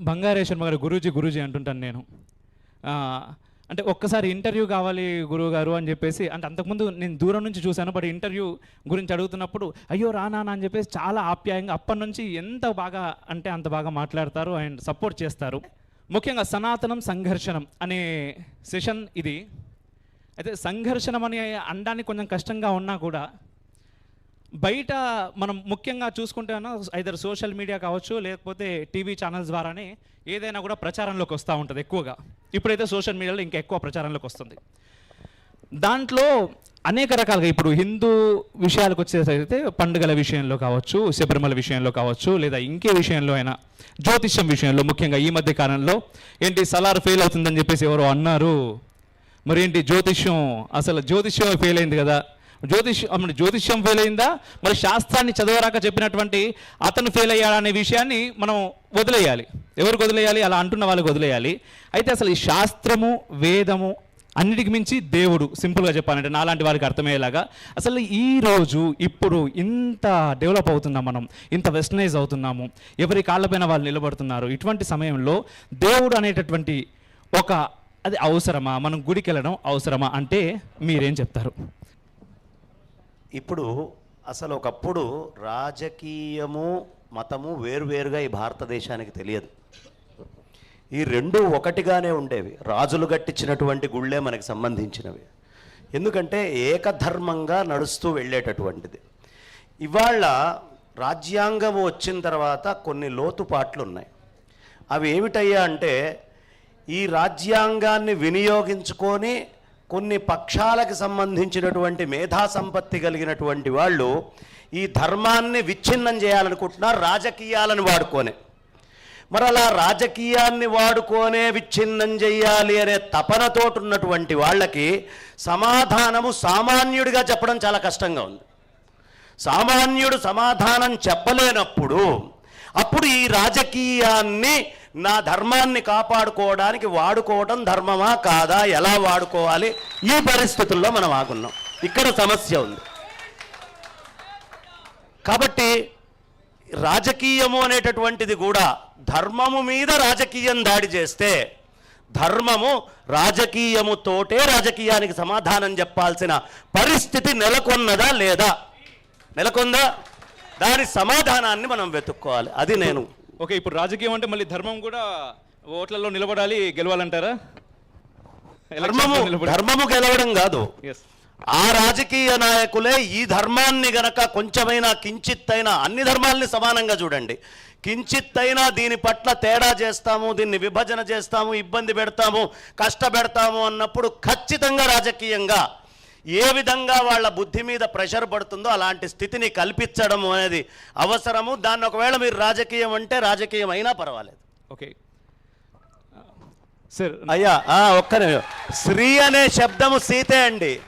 బంగారేశ్వర గారు గురూజీ గురూజీ అంటుంటాను నేను. అంటే ఒక్కసారి ఇంటర్వ్యూ కావాలి గురువు గారు అని చెప్పేసి అంటే అంతకుముందు నేను దూరం నుంచి చూశాను బట్ ఇంటర్వ్యూ గురించి అడుగుతున్నప్పుడు అయ్యో రానా అని చెప్పేసి చాలా ఆప్యాయంగా అప్పటి నుంచి ఎంత బాగా అంటే అంత బాగా మాట్లాడతారు అండ్ సపోర్ట్ చేస్తారు. ముఖ్యంగా సనాతనం సంఘర్షణం అనే సెషన్ ఇది. అయితే సంఘర్షణం అనే అనడానికి కొంచెం కష్టంగా ఉన్నా కూడా బయట మనం ముఖ్యంగా చూసుకుంటేనా ఐదర్ సోషల్ మీడియా కావచ్చు లేకపోతే టీవీ ఛానల్స్ ద్వారానే ఏదైనా కూడా ప్రచారంలోకి వస్తూ ఉంటుంది ఎక్కువగా. ఇప్పుడైతే సోషల్ మీడియాలో ఇంకా ఎక్కువ ప్రచారంలోకి వస్తుంది. దాంట్లో అనేక రకాలుగా ఇప్పుడు హిందూ విషయాలకు వచ్చేసైతే పండుగల విషయంలో కావచ్చు శబరిమల విషయంలో కావచ్చు లేదా ఇంకే విషయంలో అయినా జ్యోతిష్యం విషయంలో ముఖ్యంగా ఈ మధ్య కాలంలో ఏంటి సలార్ ఫెయిల్ అవుతుందని చెప్పేసి ఎవరో అన్నారు. మరి ఏంటి జ్యోతిష్యం? అసలు జ్యోతిష్యం ఫెయిల్ అయింది కదా. జ్యోతిష్యం జ్యోతిష్యం ఫెయిల్ అయిందా మరి శాస్త్రాన్ని చదవరాక చెప్పినటువంటి అతను ఫెయిల్ అయ్యాడనే విషయాన్ని మనం వదిలేయాలి. ఎవరికి వదిలేయాలి? అలా అంటున్న వాళ్ళకి వదిలేయాలి. అయితే అసలు ఈ శాస్త్రము వేదము అన్నిటికి మించి దేవుడు సింపుల్గా చెప్పాలంటే నాలాంటి వారికి అర్థమయ్యేలాగా. అసలు ఈ రోజు ఇప్పుడు ఇంత డెవలప్ అవుతున్నాం మనం ఇంత వెస్టర్నైజ్ అవుతున్నాము ఎవరి కాళ్ళపైన వాళ్ళు నిలబడుతున్నారు ఇటువంటి సమయంలో దేవుడు అనేటటువంటి ఒక అది అవసరమా? మనం గుడికి వెళ్ళడం అవసరమా? అంటే మీరేం చెప్తారు? ఇప్పుడు అసలు ఒకప్పుడు రాజకీయము మతము వేరువేరుగా ఈ భారతదేశానికి తెలియదు. ఈ రెండు ఒకటిగానే ఉండేవి. రాజులు కట్టించినటువంటి గుళ్ళే మనకి సంబంధించినవి. ఎందుకంటే ఏకధర్మంగా నడుస్తూ వెళ్ళేటటువంటిది. ఇవాళ రాజ్యాంగం వచ్చిన తర్వాత కొన్ని లోతుపాట్లు ఉన్నాయి అవి ఏమిటయ్యా అంటే ఈ రాజ్యాంగాన్ని వినియోగించుకొని కొన్ని పక్షాలకు సంబంధించినటువంటి మేధా సంపత్తి కలిగినటువంటి వాళ్ళు ఈ ధర్మాన్ని విచ్ఛిన్నం చేయాలనుకుంటున్నారు రాజకీయాలను వాడుకొని. మరి అలా రాజకీయాన్ని వాడుకోనే విచ్ఛిన్నం చెయ్యాలి అనే తపనతోటి ఉన్నటువంటి వాళ్ళకి సమాధానము సామాన్యుడిగా చెప్పడం చాలా కష్టంగా ఉంది. సామాన్యుడు సమాధానం చెప్పలేనప్పుడు అప్పుడు ఈ రాజకీయాన్ని నా ధర్మాన్ని కాపాడుకోవడానికి వాడుకోవడం ధర్మమా కాదా? ఎలా వాడుకోవాలి? ఈ పరిస్థితుల్లో మనం ఆగున్నాం. ఇక్కడ సమస్య ఉంది. కాబట్టి రాజకీయము అనేటటువంటిది కూడా ధర్మము మీద రాజకీయం దాడి చేస్తే ధర్మము రాజకీయముతోటే రాజకీయానికి సమాధానం చెప్పాల్సిన పరిస్థితి నెలకొన్నదా లేదా? నెలకొందా? దాని సమాధానాన్ని మనం వెతుక్కోవాలి. అది నేను ఓకే ఇప్పుడు రాజకీయం అంటే మళ్ళీ ధర్మం కూడా ఓట్లలో నిలబడాలి గెలవాలంటారా? ధర్మము ధర్మము గెలవడం కాదు. ఆ రాజకీయ నాయకులే ఈ ధర్మాన్ని గనక కొంచెమైనా కించిత్తైనా అన్ని ధర్మాల్ని సమానంగా చూడండి. కించిత్తైనా దీని పట్ల తేడా చేస్తాము దీన్ని విభజన చేస్తాము ఇబ్బంది పెడతాము కష్టపెడతాము అన్నప్పుడు ఖచ్చితంగా రాజకీయంగా ఏ విధంగా వాళ్ళ బుద్ధి మీద ప్రెషర్ పడుతుందో అలాంటి స్థితిని కల్పించడం అనేది అవసరము. దాన్ని ఒకవేళ మీరు రాజకీయం అంటే రాజకీయం అయినా పర్వాలేదు. ఓకే. సార్ అయ్యా ఆ, ఒక్క. శ్రీ అనే శబ్దము సీతే అండి.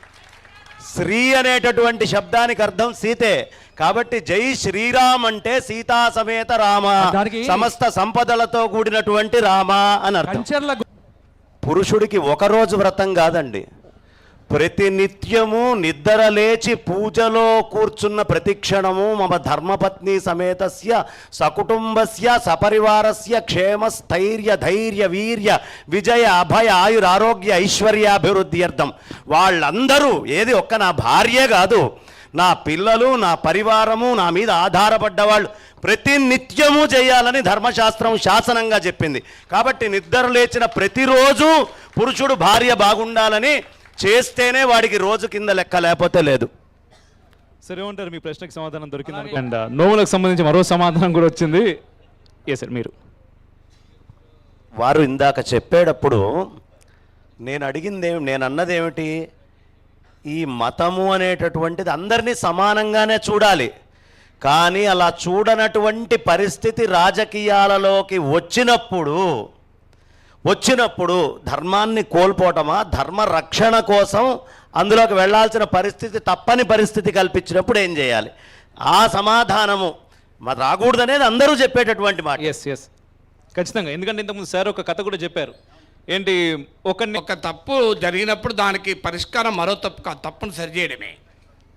శ్రీ అనేటటువంటి శబ్దానికి అర్థం సీతే. కాబట్టి జై శ్రీరామ్ అంటే సీతా సమేత రామ సమస్త సంపదలతో కూడినటువంటి రామ అని అర్థం. పురుషుడికి ఒక రోజు వ్రతం కాదండి. ప్రతి నిత్యము నిద్ర లేచి పూజలో కూర్చున్న ప్రతిక్షణము మమ ధర్మపత్ని సమేతస్య సకుటుంబస్య సపరివారస్య క్షేమ స్థైర్య ధైర్య వీర్య విజయ అభయ ఆయుర ఆరోగ్య ఐశ్వర్యాభివృద్ధి అర్థం వాళ్ళందరూ ఏది ఒక్క నా భార్యే కాదు నా పిల్లలు నా పరివారము నా మీద ఆధారపడ్డవాళ్ళు ప్రతి నిత్యము చేయాలని ధర్మశాస్త్రం శాసనంగా చెప్పింది. కాబట్టి నిద్ర లేచిన ప్రతిరోజు పురుషుడు భార్య బాగుండాలని చేస్తేనే వాడికి రోజు కింద లెక్క లేకపోతే లేదు. సార్ ఏమంటారు? మీ ప్రశ్నకి సమాధానం దొరికింది? అండ్ నోములకు సంబంధించి మరో సమాధానం కూడా వచ్చింది. ఏ సార్ మీరు. వారు ఇందాక చెప్పేటప్పుడు నేను అడిగిందేమి నేను అన్నదేమిటి? ఈ మతము అనేటటువంటిది అందరినీ సమానంగానే చూడాలి. కానీ అలా చూడనటువంటి పరిస్థితి రాజకీయాలలోకి వచ్చినప్పుడు వచ్చినప్పుడు ధర్మాన్ని కోల్పోవటమా? ధర్మ రక్షణ కోసం అందులోకి వెళ్ళాల్సిన పరిస్థితి తప్పని పరిస్థితి కల్పించినప్పుడు ఏం చేయాలి? ఆ సమాధానము. మరి రాకూడదనేది అందరూ చెప్పేటటువంటి మాట. ఎస్ ఎస్ ఖచ్చితంగా. ఎందుకంటే ఇంతకుముందు సార్ ఒక కథ కూడా చెప్పారు. ఏంటి ఒకరిని ఒక తప్పు జరిగినప్పుడు దానికి పరిష్కారం మరో తప్పు కాదు తప్పును సరిచేయడమే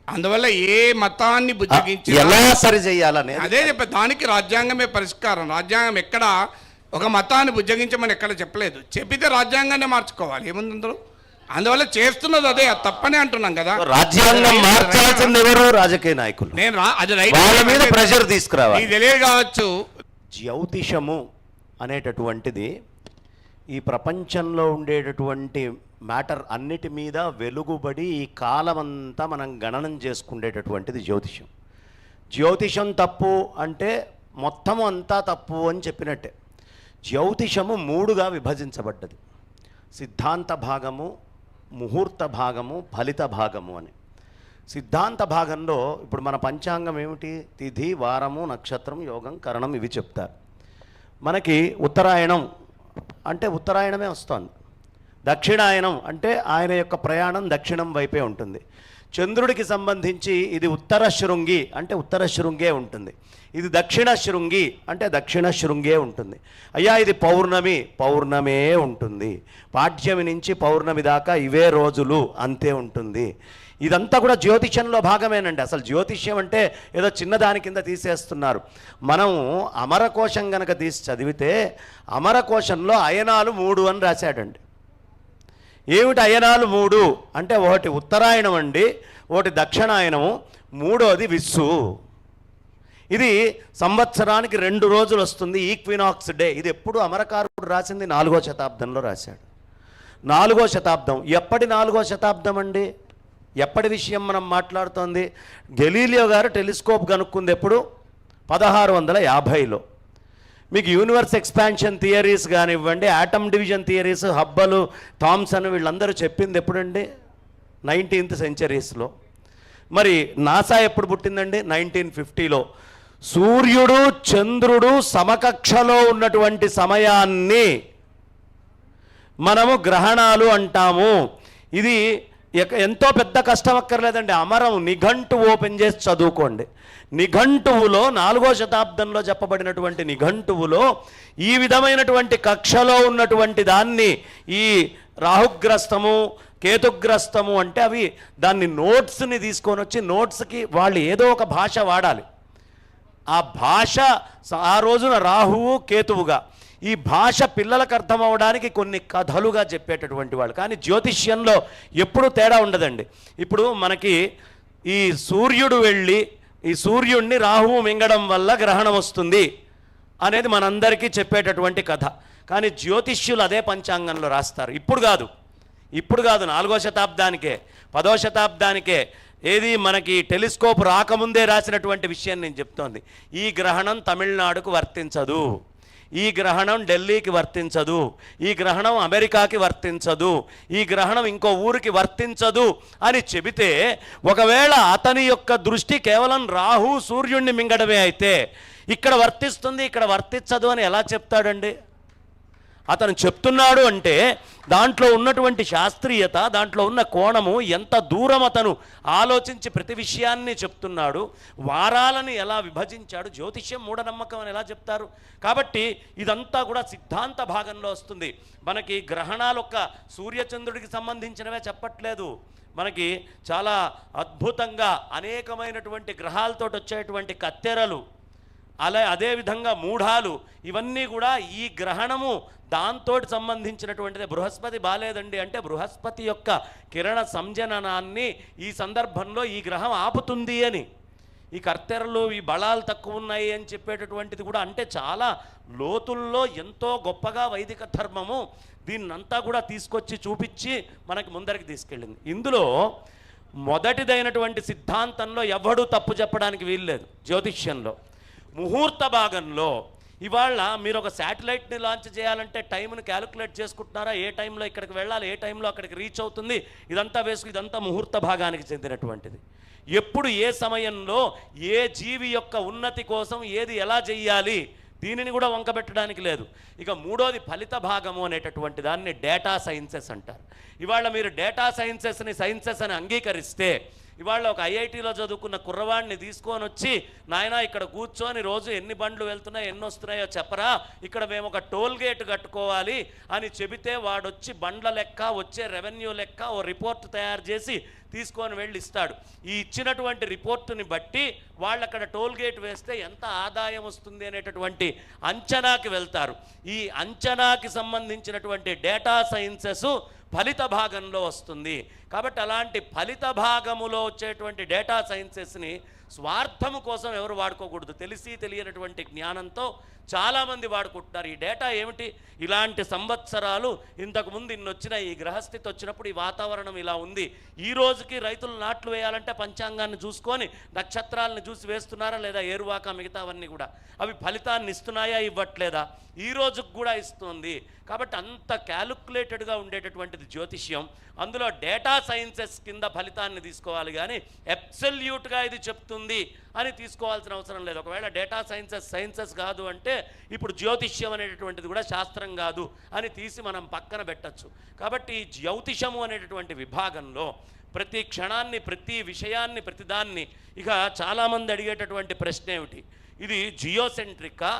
అందువల్ల ఏ మతాన్ని బుజ్జగించి ఎలా సరి చేయాలనేది అదే చెప్పే దానికి రాజ్యాంగమే పరిష్కారం. రాజ్యాంగం ఎక్కడ ఒక మతాన్ని బుజ్జగించమని ఎక్కడ చెప్పలేదు. చెప్పితే రాజ్యాంగాన్ని మార్చుకోవాలి. ఏముంది అందులో? అందువల్ల చేస్తున్నది అదే తప్పనే అంటున్నాం కదా. రాజ్యాంగం మార్చాల్సింది ఎవరు? రాజకీయ నాయకులు. నేను అది రైట్ వాళ్ళ మీద ప్రెషర్ తీసుకురావాలి. తెలియదు కావచ్చు. జ్యోతిషము అనేటటువంటిది ఈ ప్రపంచంలో ఉండేటటువంటి మ్యాటర్ అన్నిటి మీద వెలుగుబడి ఈ కాలమంతా మనం గణనం చేసుకునేటటువంటిది జ్యోతిషం. జ్యోతిషం తప్పు అంటే మొత్తం అంతా తప్పు అని చెప్పినట్టే. జ్యోతిషము మూడుగా విభజించబడ్డది. సిద్ధాంత భాగము ముహూర్త భాగము ఫలిత భాగము అని. సిద్ధాంత భాగంలో ఇప్పుడు మన పంచాంగం ఏమిటి? తిథి వారము నక్షత్రం యోగం కరణం ఇవి చెప్తారు. మనకి ఉత్తరాయణం అంటే ఉత్తరాయణమే వస్తుంది. దక్షిణాయనం అంటే ఆయన యొక్క ప్రయాణం దక్షిణం వైపే ఉంటుంది. చంద్రుడికి సంబంధించి ఇది ఉత్తర శృంగి అంటే ఉత్తర శృంగే ఉంటుంది. ఇది దక్షిణ శృంగి అంటే దక్షిణ శృంగే ఉంటుంది. అయ్యా ఇది పౌర్ణమి పౌర్ణమే ఉంటుంది. పాఠ్యమి నుంచి పౌర్ణమి దాకా ఇవే రోజులు అంతే ఉంటుంది. ఇదంతా కూడా జ్యోతిష్యంలో భాగమేనండి. అసలు జ్యోతిష్యం అంటే ఏదో చిన్నదాని కింద తీసేస్తున్నారు. మనం అమరకోశం కనుక తీసి చదివితే అమరకోశంలో అయనాలు మూడు అని రాశాడండి. ఏమిటి అయనాలు మూడు? అంటే ఒకటి ఉత్తరాయణం అండి ఒకటి దక్షిణాయనము మూడోది విస్సు. ఇది సంవత్సరానికి రెండు రోజులు వస్తుంది ఈక్వినాక్స్ డే. ఇది ఎప్పుడు అమరకారుడు రాసింది? నాలుగో శతాబ్దంలో రాశాడు. నాలుగో శతాబ్దం. ఎప్పటి నాలుగో శతాబ్దం అండి ఎప్పటి విషయం మనం మాట్లాడుతోంది? గెలీలియో గారు టెలిస్కోప్ కనుక్కుంది ఎప్పుడు? పదహారు వందల యాభైలో. మీకు యూనివర్స్ ఎక్స్పాన్షన్ థియరీస్ కానివ్వండి ఆటమ్ డివిజన్ థియరీస్ హబ్బలు థామ్సన్ వీళ్ళందరూ చెప్పింది ఎప్పుడండి? నైన్టీన్త్ సెంచరీస్లో మరి నాసా ఎప్పుడు పుట్టిందండి? నైన్టీన్ ఫిఫ్టీలో సూర్యుడు చంద్రుడు సమకక్షలో ఉన్నటువంటి సమయాన్ని మనము గ్రహణాలు అంటాము. ఇది ఎంతో పెద్ద కష్టం అక్కర్లేదండి అమరం నిఘంటు ఓపెన్ చేసి చదువుకోండి. నిఘంటువులో నాలుగో శతాబ్దంలో చెప్పబడినటువంటి నిఘంటువులో ఈ విధమైనటువంటి కక్షలో ఉన్నటువంటి దాన్ని ఈ రాహుగ్రస్తము కేతుగ్రస్తము అంటే అవి దాన్ని నోట్స్ని తీసుకొని వచ్చి నోట్స్కి వాళ్ళు ఏదో ఒక భాష వాడాలి. ఆ భాష ఆ రోజున రాహువు కేతువుగా ఈ భాష పిల్లలకు అర్థమవడానికి కొన్ని కథలుగా చెప్పేటటువంటి వాళ్ళు. కానీ జ్యోతిష్యంలో ఎప్పుడూ తేడా ఉండదండి. ఇప్పుడు మనకి ఈ సూర్యుడు వెళ్ళి ఈ సూర్యుడిని రాహువు మింగడం వల్ల గ్రహణం వస్తుంది అనేది మనందరికీ చెప్పేటటువంటి కథ. కానీ జ్యోతిష్యులు అదే పంచాంగంలో రాస్తారు. ఇప్పుడు కాదు. ఇప్పుడు కాదు నాలుగో శతాబ్దానికే పదో శతాబ్దానికే ఏది మనకి టెలిస్కోప్ రాకముందే రాసినటువంటి విషయం నేను చెప్తోంది. ఈ గ్రహణం తమిళనాడుకు వర్తించదు. ఈ గ్రహణం ఢిల్లీకి వర్తించదు. ఈ గ్రహణం అమెరికాకి వర్తించదు. ఈ గ్రహణం ఇంకో ఊరికి వర్తించదు అని చెబితే ఒకవేళ అతని యొక్క దృష్టి కేవలం రాహు సూర్యుడిని మింగడమే అయితే ఇక్కడ వర్తిస్తుంది ఇక్కడ వర్తించదు అని ఎలా చెప్తాడండి? అతను చెప్తున్నాడు అంటే దాంట్లో ఉన్నటువంటి శాస్త్రీయత దాంట్లో ఉన్న కోణము ఎంత దూరం అతను ఆలోచించి ప్రతి విషయాన్ని చెప్తున్నాడు వారాలని ఎలా విభజించాడు జ్యోతిష్యం మూఢనమ్మకం అని ఎలా చెప్తారు? కాబట్టి ఇదంతా కూడా సిద్ధాంత భాగంలో వస్తుంది. మనకి గ్రహణాలు ఒక్క సూర్యచంద్రుడికి సంబంధించినవే చెప్పట్లేదు. మనకి చాలా అద్భుతంగా అనేకమైనటువంటి గ్రహాలతో వచ్చేటువంటి కత్తెరలు అలా అదేవిధంగా మూఢాలు ఇవన్నీ కూడా ఈ గ్రహణము దాంతో సంబంధించినటువంటిది. బృహస్పతి బాలేదండి అంటే బృహస్పతి యొక్క కిరణ సంజననాన్ని ఈ సందర్భంలో ఈ గ్రహం ఆపుతుంది అని. ఈ కర్తెరలు ఈ బలాలు తక్కువ ఉన్నాయి అని చెప్పేటటువంటిది కూడా అంటే చాలా లోతుల్లో ఎంతో గొప్పగా వైదిక ధర్మము దీన్నంతా కూడా తీసుకొచ్చి చూపించి మనకి ముందరికి తీసుకెళ్ళింది. ఇందులో మొదటిదైనటువంటి సిద్ధాంతంలో ఎవడూ తప్పు చెప్పడానికి వీల్లేదు జ్యోతిష్యంలో. ముహూర్త భాగంలో ఇవాళ మీరు ఒక శాటిలైట్ని లాంచ్ చేయాలంటే టైంను క్యాలిక్యులేట్ చేసుకుంటున్నారా? ఏ టైంలో ఇక్కడికి వెళ్ళాలి? ఏ టైంలో అక్కడికి రీచ్ అవుతుంది? ఇదంతా వేసుకు ఇదంతా ముహూర్త భాగానికి చెందినటువంటిది. ఎప్పుడు ఏ సమయంలో ఏ జీవి యొక్క ఉన్నతి కోసం ఏది ఎలా చెయ్యాలి దీనిని కూడా వంకబెట్టడానికి లేదు. ఇక మూడోది ఫలిత భాగము అనేటటువంటి దాన్ని డేటా సైన్సెస్ అంటారు. ఇవాళ మీరు డేటా సైన్సెస్ని సైన్సెస్ అని అంగీకరిస్తే ఇవాళ ఒక ఐఐటీలో చదువుకున్న కుర్రవాడిని తీసుకొని వచ్చి నాయనా ఇక్కడ కూర్చొని రోజు ఎన్ని బండ్లు వెళ్తున్నాయో ఎన్ని వస్తున్నాయో చెప్పరా? ఇక్కడ మేము ఒక టోల్ గేట్ కట్టుకోవాలి అని చెబితే వాడొచ్చి బండ్ల లెక్క వచ్చే రెవెన్యూ లెక్క ఓ రిపోర్ట్ తయారు చేసి తీసుకొని వెళ్ళి ఇస్తాడు. ఈ ఇచ్చినటువంటి రిపోర్టుని బట్టి వాళ్ళు అక్కడ టోల్ గేట్ వేస్తే ఎంత ఆదాయం వస్తుంది అనేటటువంటి అంచనాకి వెళ్తారు. ఈ అంచనాకి సంబంధించినటువంటి డేటా సైన్సెస్ ఫలిత భాగంలో వస్తుంది. కాబట్టి అలాంటి ఫలిత భాగములో వచ్చేటువంటి డేటా సైన్సెస్ని స్వార్థము కోసం ఎవరు వాడుకోకూడదు. తెలిసి తెలియనటువంటి జ్ఞానంతో చాలామంది వాడుకుంటున్నారు. ఈ డేటా ఏమిటి? ఇలాంటి సంవత్సరాలు ఇంతకుముందు ఇన్ని వచ్చిన ఈ గ్రహస్థితి వచ్చినప్పుడు ఈ వాతావరణం ఇలా ఉంది. ఈ రోజుకి రైతులు నాట్లు వేయాలంటే పంచాంగాన్ని చూసుకొని నక్షత్రాలను చూసి వేస్తున్నారా లేదా ఏరువాక మిగతావన్నీ కూడా? అవి ఫలితాన్ని ఇస్తున్నాయా ఇవ్వట్లేదా? ఈ రోజుకు కూడా ఇస్తుంది. కాబట్టి అంత క్యాలిక్యులేటెడ్గా ఉండేటటువంటిది జ్యోతిష్యం. అందులో డేటా సైన్సెస్ కింద ఫలితాన్ని తీసుకోవాలి కానీ అబ్సల్యూట్గా ఇది చెప్తుంది అని తీసుకోవాల్సిన అవసరం లేదు. ఒకవేళ డేటా సైన్సెస్ సైన్సెస్ కాదు అంటే ఇప్పుడు జ్యోతిష్యం అనేటటువంటిది కూడా శాస్త్రం కాదు అని తీసి మనం పక్కన పెట్టచ్చు. కాబట్టి జ్యోతిషము అనేటటువంటి విభాగంలో ప్రతి క్షణాన్ని ప్రతి విషయాన్ని ప్రతిదాన్ని ఇక చాలామంది అడిగేటటువంటి ప్రశ్న ఏమిటి? ఇది జియోసెంట్రికా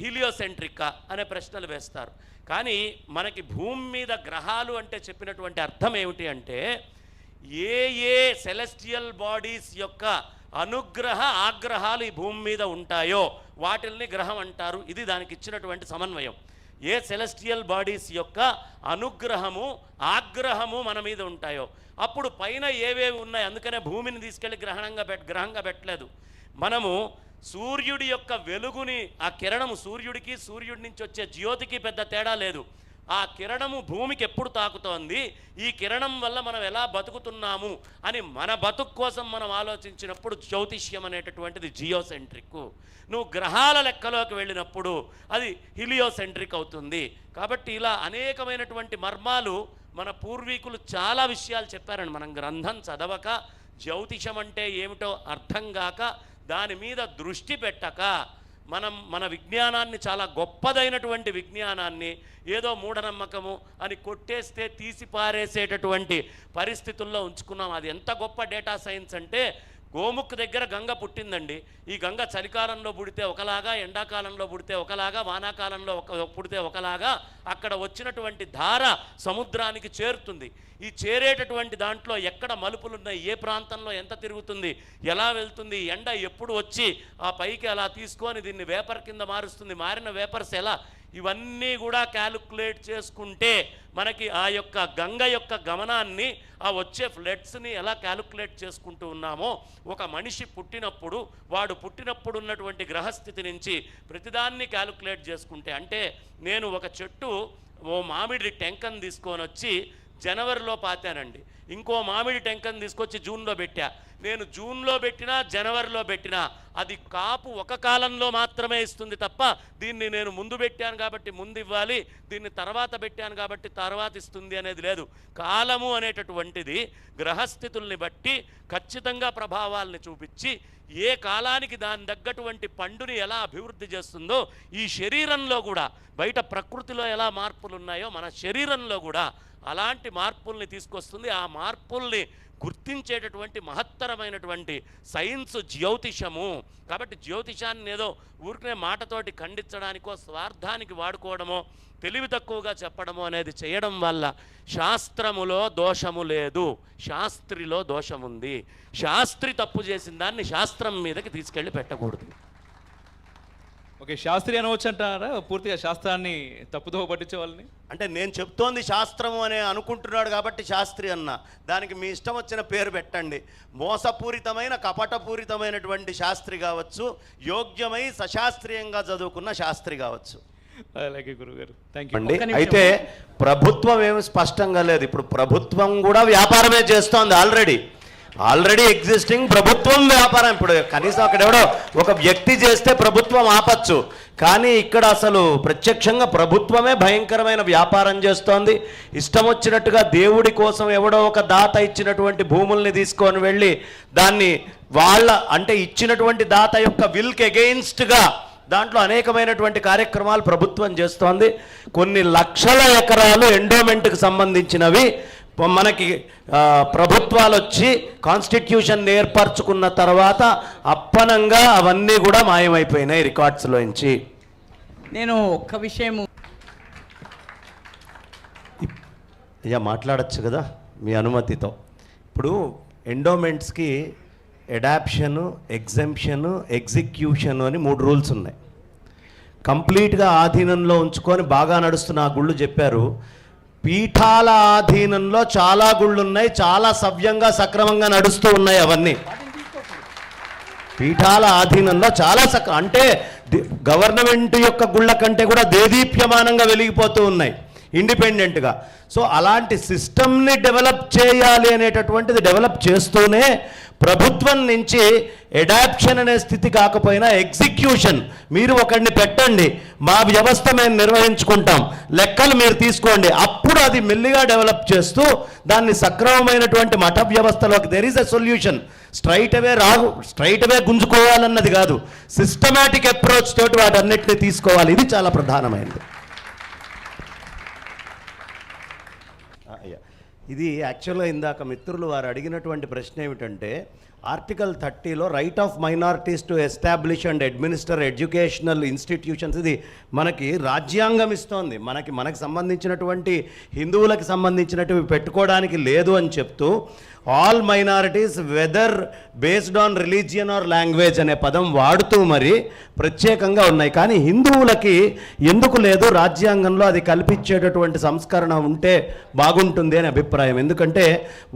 హీలియోసెంట్రికా అనే ప్రశ్నలు వేస్తారు. కానీ మనకి భూమి మీద గ్రహాలు అంటే చెప్పినటువంటి అర్థం ఏమిటి అంటే ఏ ఏ సెలెస్టియల్ బాడీస్ యొక్క అనుగ్రహ ఆగ్రహాలు ఈ భూమి మీద ఉంటాయో వాటిల్ని గ్రహం అంటారు. ఇది దానికి ఇచ్చినటువంటి సమన్వయం. ఏ సెలెస్టియల్ బాడీస్ యొక్క అనుగ్రహము ఆగ్రహము మన మీద ఉంటాయో. అప్పుడు పైన ఏవేవి ఉన్నాయి? అందుకనే భూమిని తీసుకెళ్ళి గ్రహణంగా పెట్ గ్రహంగా పెట్టలేదు. మనము సూర్యుడి యొక్క వెలుగుని ఆ కిరణము సూర్యుడికి సూర్యుడి నుంచి వచ్చే జ్యోతికి పెద్ద తేడా లేదు. ఆ కిరణము భూమికి ఎప్పుడు తాకుతోంది? ఈ కిరణం వల్ల మనం ఎలా బతుకుతున్నాము? అని మన బతుకు కోసం మనం ఆలోచించినప్పుడు జ్యోతిష్యం అనేటటువంటిది జియోసెంట్రిక్. నువ్వు గ్రహాల లెక్కలోకి వెళ్ళినప్పుడు అది హిలియోసెంట్రిక్ అవుతుంది. కాబట్టి ఇలా అనేకమైనటువంటి మర్మాలు మన పూర్వీకులు చాలా విషయాలు చెప్పారండి మనం గ్రంథం చదవక జ్యోతిషం అంటే ఏమిటో అర్థం కాక దాని మీద దృష్టి పెట్టక మనం మన విజ్ఞానాన్ని చాలా గొప్పదైనటువంటి విజ్ఞానాన్ని ఏదో మూఢనమ్మకము అని కొట్టేస్తే తీసి పారేసేటటువంటి పరిస్థితుల్లో ఉంచుకున్నాం. అది ఎంత గొప్ప డేటా సైన్స్ అంటే గోముఖ్ దగ్గర గంగ పుట్టిందండి. ఈ గంగ చలికాలంలో పుడితే ఒకలాగా ఎండాకాలంలో పుడితే ఒకలాగా వానాకాలంలో ఒక పుడితే ఒకలాగా అక్కడ వచ్చినటువంటి ధార సముద్రానికి చేరుతుంది. ఈ చేరేటటువంటి దాంట్లో ఎక్కడ మలుపులు ఉన్నాయి ఏ ప్రాంతంలో ఎంత తిరుగుతుంది ఎలా వెళ్తుంది ఎండ ఎప్పుడు వచ్చి ఆ పైకి అలా తీసుకొని దీన్ని వేపర్ కింద మారుస్తుంది మారిన వేపర్స్ ఎలా? ఇవన్నీ కూడా క్యాలిక్యులేట్ చేసుకుంటే మనకి ఆ యొక్క గంగ యొక్క గమనాన్ని ఆ వచ్చే ఫ్లడ్స్ని ఎలా క్యాలిక్యులేట్ చేసుకుంటూ ఉన్నామో ఒక మనిషి పుట్టినప్పుడు వాడు పుట్టినప్పుడు ఉన్నటువంటి గ్రహస్థితి నుంచి ప్రతిదాన్ని క్యాలిక్యులేట్ చేసుకుంటే అంటే నేను ఒక చెట్టు ఓ మామిడి టెంకను తీసుకొని వచ్చి జనవరిలో పాతానండి. ఇంకో మామిడి టెంకను తీసుకొచ్చి జూన్లో పెట్టా. నేను జూన్లో పెట్టినా జనవరిలో పెట్టినా అది కాపు ఒక కాలంలో మాత్రమే ఇస్తుంది తప్ప దీన్ని నేను ముందు పెట్టాను కాబట్టి ముందు ఇవ్వాలి దీన్ని తర్వాత పెట్టాను కాబట్టి తర్వాత ఇస్తుంది అనేది లేదు. కాలము అనేటటువంటిది గ్రహస్థితుల్ని బట్టి ఖచ్చితంగా ప్రభావాల్ని చూపించి ఏ కాలానికి దాని తగ్గటువంటి పండుని ఎలా అభివృద్ధి చేస్తుందో ఈ శరీరంలో కూడా బయట ప్రకృతిలో ఎలా మార్పులు ఉన్నాయో మన శరీరంలో కూడా అలాంటి మార్పుల్ని తీసుకొస్తుంది. ఆ మార్పుల్ని గుర్తించేటటువంటి మహత్తరమైనటువంటి సైన్స్ జ్యోతిషము. కాబట్టి జ్యోతిషాన్ని ఏదో ఊరికనే మాటతోటి ఖండించడానికో స్వార్థానికి వాడుకోవడమో తెలివి తక్కువగా చెప్పడమో అనేది చేయడం వల్ల శాస్త్రములో దోషము లేదు. శాస్త్రిలో దోషముంది. శాస్త్రి తప్పు చేసిన దాన్ని శాస్త్రం మీదకి తీసుకెళ్ళి పెట్టకూడదు. ఓకే శాస్త్రి అనవచ్చు అంటారా? పూర్తిగా శాస్త్రాన్ని తప్పుదో పట్టించే వాళ్ళని? అంటే నేను చెప్తోంది శాస్త్రము అని అనుకుంటున్నాడు కాబట్టి శాస్త్రి అన్న. దానికి మీ ఇష్టం వచ్చిన పేరు పెట్టండి. మోసపూరితమైన కపటపూరితమైనటువంటి శాస్త్రి కావచ్చు యోగ్యమై సశాస్త్రీయంగా చదువుకున్న శాస్త్రి కావచ్చు. అలాగే గురుగారు. థ్యాంక్ అండి యూ అయితే ప్రభుత్వం ఏమి స్పష్టంగా లేదు. ఇప్పుడు ప్రభుత్వం కూడా వ్యాపారమే చేస్తోంది ఆల్రెడీ. ఆల్రెడీ ఎగ్జిస్టింగ్ ప్రభుత్వం వ్యాపారం. ఇప్పుడు కనీసం అక్కడ ఎవడో ఒక వ్యక్తి చేస్తే ప్రభుత్వం ఆపచ్చు. కానీ ఇక్కడ అసలు ప్రత్యక్షంగా ప్రభుత్వమే భయంకరమైన వ్యాపారం చేస్తోంది. ఇష్టం వచ్చినట్టుగా దేవుడి కోసం ఎవడో ఒక దాత ఇచ్చినటువంటి భూముల్ని తీసుకొని వెళ్ళి దాన్ని వాళ్ళ అంటే ఇచ్చినటువంటి దాత యొక్క విల్కి అగెయిన్స్ట్గా దాంట్లో అనేకమైనటువంటి కార్యక్రమాలు ప్రభుత్వం చేస్తోంది. కొన్ని లక్షల ఎకరాలు ఎండోమెంట్కి సంబంధించినవి. మనకి ప్రభుత్వాలు వచ్చి కాన్స్టిట్యూషన్ ఏర్పరచుకున్న తర్వాత అప్పనంగా అవన్నీ కూడా మాయమైపోయినాయి రికార్డ్స్లోంచి. నేను ఒక్క విషయము అయ్యా మాట్లాడచ్చు కదా మీ అనుమతితో. ఇప్పుడు ఎండోమెంట్స్కి ఎడాప్షను ఎగ్జెంప్షను ఎగ్జిక్యూషన్ అని మూడు రూల్స్ ఉన్నాయి. కంప్లీట్గా ఆధీనంలో ఉంచుకొని బాగా నడుస్తున్న ఆ గుళ్ళు చెప్పారు. పీఠాల ఆధీనంలో చాలా గుళ్ళు ఉన్నాయి చాలా సవ్యంగా సక్రమంగా నడుస్తూ ఉన్నాయి అవన్నీ. పీఠాల ఆధీనంలో చాలా సక్ర అంటే గవర్నమెంట్ యొక్క గుళ్ళ కంటే కూడా దేదీప్యమానంగా వెలిగిపోతూ ఉన్నాయి ఇండిపెండెంట్గా. సో అలాంటి సిస్టమ్ని డెవలప్ చేయాలి అనేటటువంటిది డెవలప్ చేస్తూనే ప్రభుత్వం నుంచి ఎడాప్షన్ అనే స్థితి కాకపోయినా ఎగ్జిక్యూషన్ మీరు ఒకరిని పెట్టండి. మా వ్యవస్థ మేము నిర్వహించుకుంటాం. లెక్కలు మీరు తీసుకోండి. అప్పుడు అది మెల్లిగా డెవలప్ చేస్తూ దాన్ని సక్రమమైనటువంటి మఠ వ్యవస్థలోకి there is a solution straight away రాగు straight away గుంజుకోవాలన్నది కాదు. సిస్టమేటిక్ అప్రోచ్ తోటి వాటన్నిటిని తీసుకోవాలి. ఇది చాలా ప్రధానమైనది ఆ, అయ్యా. ఇది యాక్చువల్గా ఇందాక మిత్రులు వారు అడిగినటువంటి ప్రశ్న ఏమిటంటే article థర్టీలో right of minorities to establish and administer educational institutions ఇది మనకి రాజ్యాంగం ఇస్తోంది. మనకి మనకు సంబంధించినటువంటి హిందువులకు సంబంధించినటువంటి పెట్టుకోవడానికి లేదు అని చెప్తూ all minorities whether based on religion or language అనే పదం వాడుతూ మరి ప్రత్యేకంగా ఉన్నాయి. కానీ హిందువులకి ఎందుకు లేదు? రాజ్యాంగంలో అది కల్పించేటటువంటి సంస్కరణ ఉంటే బాగుంటుంది అనే అభిప్రాయం. ఎందుకంటే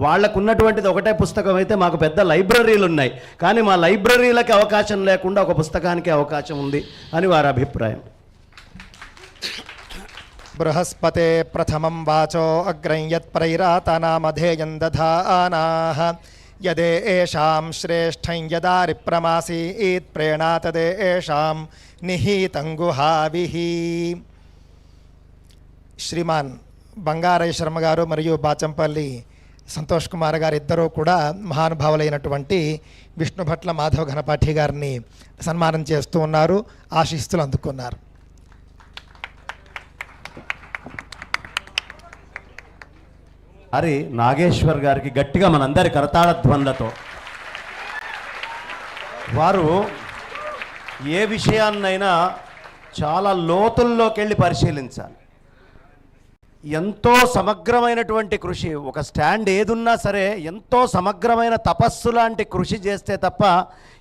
వాళ్ళకు ఉన్నటువంటిది ఒకటే పుస్తకం అయితే మాకు పెద్ద లైబ్రరీలు ఉన్నాయి. కానీ మా లైబ్రరీలకి అవకాశం లేకుండా ఒక పుస్తకానికి అవకాశం ఉంది అని వారి అభిప్రాయం. బృహస్పతే ప్రథమం వాచో అగ్రం యత్ప్రైరాతానామధేయం దధానాః యదే ఏషాం శ్రేష్టం యదారి ప్రమాసీత్ ప్రేణాతదే ఏషాం నిహీతం గుహావిః శ్రీమాన్ బంగారయ్య శర్మ గారు మరియు బాచంపల్లి సంతోష్ కుమార్ గారు ఇద్దరూ కూడా మహానుభావులైనటువంటి విష్ణుభట్ల మాధవ ఘనపాఠి గారిని సన్మానం చేస్తూ ఉన్నారు ఆశీస్సులు అందుకున్నారు. అరే నాగేశ్వర్ గారికి గట్టిగా మనందరి కరతాళ ధ్వనులతో. వారు ఏ విషయాన్నైనా చాలా లోతుల్లోకి వెళ్ళి పరిశీలించాలి. ఎంతో సమగ్రమైనటువంటి కృషి ఒక స్టాండ్ ఏదున్నా సరే ఎంతో సమగ్రమైన తపస్సు లాంటి కృషి చేస్తే తప్ప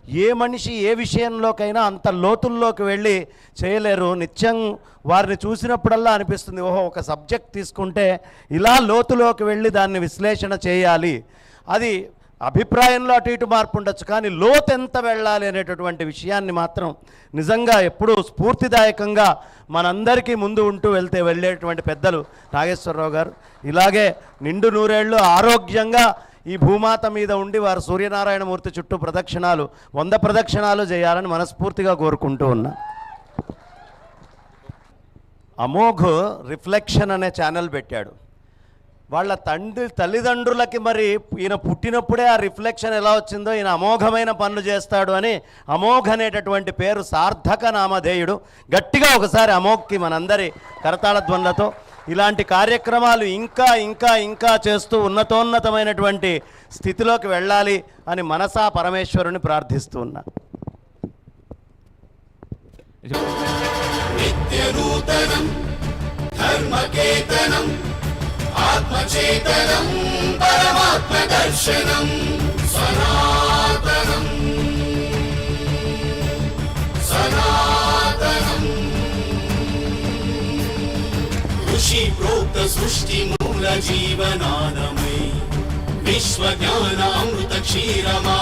ఏ మనిషి ఏ విషయంలోకైనా అంత లోతుల్లోకి వెళ్ళి చేయలేరు. నిత్యం వారిని చూసినప్పుడల్లా అనిపిస్తుంది ఓహో ఒక సబ్జెక్ట్ తీసుకుంటే ఇలా లోతులోకి వెళ్ళి దాన్ని విశ్లేషణ చేయాలి. అది అభిప్రాయంలో అటు ఇటు మార్పు ఉండొచ్చు కానీ లోతు ఎంత వెళ్ళాలి అనేటటువంటి విషయాన్ని మాత్రం నిజంగా ఎప్పుడూ స్ఫూర్తిదాయకంగా మనందరికీ ముందు ఉంటూ వెళ్తే వెళ్ళేటువంటి పెద్దలు నాగేశ్వరరావు గారు. ఇలాగే నిండు నూరేళ్ళు ఆరోగ్యంగా ఈ భూమాత మీద ఉండి వారు సూర్యనారాయణమూర్తి చుట్టూ ప్రదక్షిణాలు వంద ప్రదక్షిణాలు చేయాలని మనస్ఫూర్తిగా కోరుకుంటూ ఉన్నా. అమోఘ్ రిఫ్లెక్షన్ అనే ఛానల్ పెట్టాడు. వాళ్ళ తండ్రి తల్లిదండ్రులకి మరి ఈయన పుట్టినప్పుడే ఆ రిఫ్లెక్షన్ ఎలా వచ్చిందో ఈయన అమోఘమైన పనులు చేస్తాడు అని అమోఘ అనేటటువంటి పేరు సార్థక నామధేయుడు గట్టిగా ఒకసారి అమోఘ్కి మనందరి కరతాళ ధ్వనులతో ఇలాంటి కార్యక్రమాలు ఇంకా ఇంకా ఇంకా చేస్తూ ఉన్నతోన్నతమైనటువంటి స్థితిలోకి వెళ్ళాలి అని మనసా పరమేశ్వరుని ప్రార్థిస్తూ ఉన్నా. ऋषि प्रोक्त सृष्टि मूल जीवनादमय विश्व ज्ञान अमृत क्षीरमा